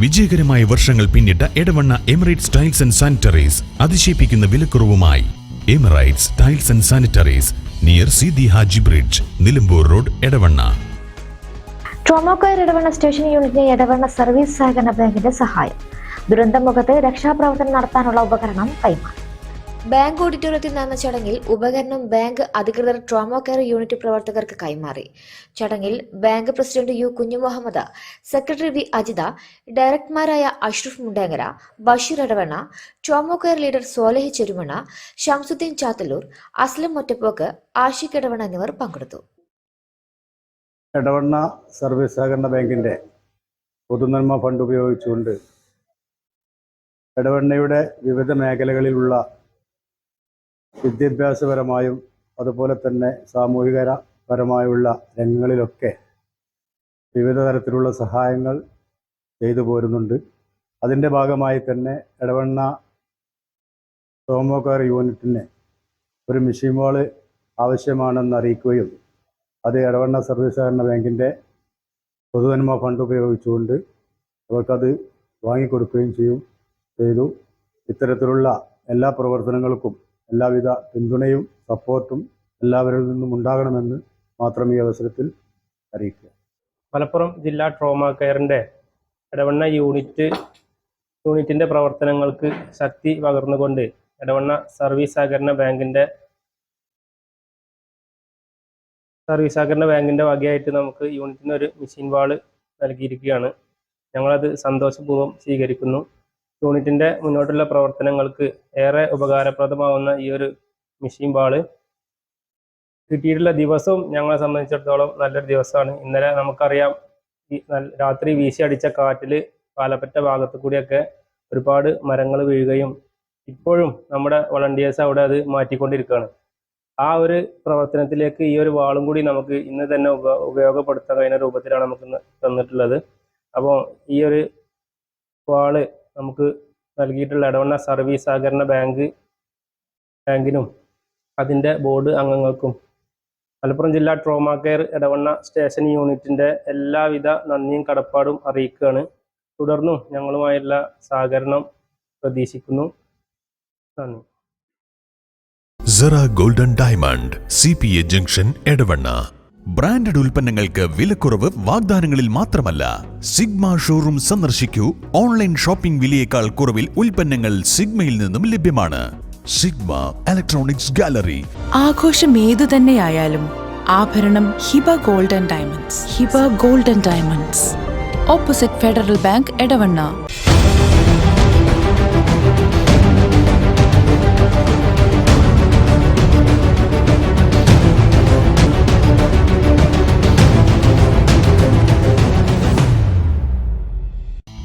വിജയകരമായ വർഷങ്ങൾ പിന്നിട്ട Edavanna Emirates tiles and sanitaries അതിശയിപ്പിക്കുന്ന വിലക്കുറവുമായി. Emirates tiles and sanitaries near Sidi Haji bridge Nilambur road Edavanna. Trauma care Edavanna station യൂണിറ്റിന് Edavanna service സഹകരണ ബാങ്കിന്റെ സഹായം. ദുരന്തമുഖത്ത് രക്ഷാപ്രവർത്തനം നടത്താനുള്ള ഉപകരണം കൈമാറി. ബാങ്ക് ഓഡിറ്റോറിയത്തിൽ നടന്ന ചടങ്ങിൽ ഉപകരണം ബാങ്ക് അധികൃതർ ട്രോമോ കെയർ യൂണിറ്റ് പ്രവർത്തകർക്ക് കൈമാറി. ചടങ്ങിൽ bank president U Kunhumuhammad secretary V Ajitha ഡയറക്ടർമാരായ Ashraf Mundengara Basheer Edavanna trauma care leader Solahi Cherumanna Shamsuddin Chathallur Aslam ഒറ്റപ്പോക്ക് Ashiq Edavanna എന്നിവർ പങ്കെടുത്തു. ഇടവണ്ണ സർവീസ് സഹകരണ ബാങ്കിന്റെ പൊതുനന്മ ഫണ്ട് ഉപയോഗിച്ചുകൊണ്ട് ഇടവണ്ണയുടെ വിവിധ മേഖലകളിലുള്ള വിദ്യാഭ്യാസപരമായും അതുപോലെ തന്നെ സാമൂഹികപരമായുള്ള രംഗങ്ങളിലൊക്കെ വിവിധ തരത്തിലുള്ള സഹായങ്ങൾ ചെയ്തു പോരുന്നുണ്ട്. അതിന്റെ ഭാഗമായി തന്നെ ഇടവണ്ണ സോമോക്കാർ യൂണിറ്റിന് ഒരു മെഷീൻ വാൾ ആവശ്യമാണെന്ന് അറിയിക്കുകയും അത് ഇടവണ്ണ സർവീസ് സഹകരണ ബാങ്കിന്റെ പൊതുനന്മ ഫണ്ട് ഉപയോഗിച്ചുകൊണ്ട് അവർക്കത് വാങ്ങിക്കൊടുക്കുകയും ചെയ്യും ചെയ്തു. ഇത്തരത്തിലുള്ള എല്ലാ പ്രവർത്തനങ്ങൾക്കും എല്ലാവിധ പിന്തുണയും സപ്പോർട്ടും എല്ലാവരിൽ നിന്നും ഉണ്ടാകണമെന്ന് മാത്രം ഈ അവസരത്തിൽ അറിയിക്കുക. മലപ്പുറം ജില്ലാ ട്രോമ കെയറിന്റെ ഇടവണ്ണ യൂണിറ്റ് യൂണിറ്റിന്റെ പ്രവർത്തനങ്ങൾക്ക് ശക്തി പകർന്നുകൊണ്ട് ഇടവണ്ണ സർവീസ് സഹകരണ ബാങ്കിന്റെ സർവീസ് സഹകരണ ബാങ്കിന്റെ വകയായിട്ട് നമുക്ക് യൂണിറ്റിന് ഒരു മെഷീൻ വാൾ നൽകിയിരിക്കുകയാണ്. ഞങ്ങളത് സന്തോഷപൂർവം സ്വീകരിക്കുന്നു. യൂണിറ്റിന്റെ മുന്നോട്ടുള്ള പ്രവർത്തനങ്ങൾക്ക് ഏറെ ഉപകാരപ്രദമാവുന്ന ഈ ഒരു മെഷീൻ ബാൾ കിട്ടിയിട്ടുള്ള ദിവസവും ഞങ്ങളെ സംബന്ധിച്ചിടത്തോളം നല്ലൊരു ദിവസമാണ്. ഇന്നലെ നമുക്കറിയാം രാത്രി വീശി അടിച്ച കാറ്റിൽ പാലപ്പറ്റ ഭാഗത്തു കൂടിയൊക്കെ ഒരുപാട് മരങ്ങൾ വീഴുകയും ഇപ്പോഴും നമ്മുടെ വളണ്ടിയേഴ്സ് അവിടെ അത് മാറ്റിക്കൊണ്ടിരിക്കുകയാണ്. ആ ഒരു പ്രവർത്തനത്തിലേക്ക് ഈ ഒരു വാളും കൂടി നമുക്ക് ഇന്ന് തന്നെ ഉപ ഉപയോഗപ്പെടുത്താൻ കഴിയുന്ന രൂപത്തിലാണ് നമുക്ക് തന്നിട്ടുള്ളത്. അപ്പോൾ ഈ ഒരു വാൾ നമുക്ക് നൽകിയിട്ടുള്ള ഇടവണ്ണ സർവീസ് സഹകരണ ബാങ്ക് ബാങ്കിനും അതിന്റെ ബോർഡ് അംഗങ്ങൾക്കും മലപ്പുറം ജില്ലാ ട്രോമ കെയർ ഇടവണ്ണ സ്റ്റേഷൻ യൂണിറ്റിന്റെ എല്ലാവിധ നന്ദിയും കടപ്പാടും അറിയിക്കുകയാണ്. തുടർന്നും ഞങ്ങളുമായുള്ള സഹകരണം പ്രതീക്ഷിക്കുന്നു. നന്ദി. Cera golden diamond C P A junction Edavanna branded ഉൽപ്പന്നങ്ങൾക്ക് വിലക്കുറവ് വാഗ്ദാനങ്ങളിൽ മാത്രമല്ല. സിഗ്മ ഷോറൂം സന്ദർശിക്കൂ. ഓൺലൈൻ ഷോപ്പിംഗ് വിലയേക്കാൾ കുറവിൽ ഉൽപ്പന്നങ്ങൾ സിഗ്മയിൽ നിന്നും ലഭ്യമാണ്. Sigma electronics gallery. ആഘോഷം ഏതു തന്നെയായാലും ആഭരണം Hiba golden diamonds. Hiba golden diamonds. Opposite federal bank Edavanna.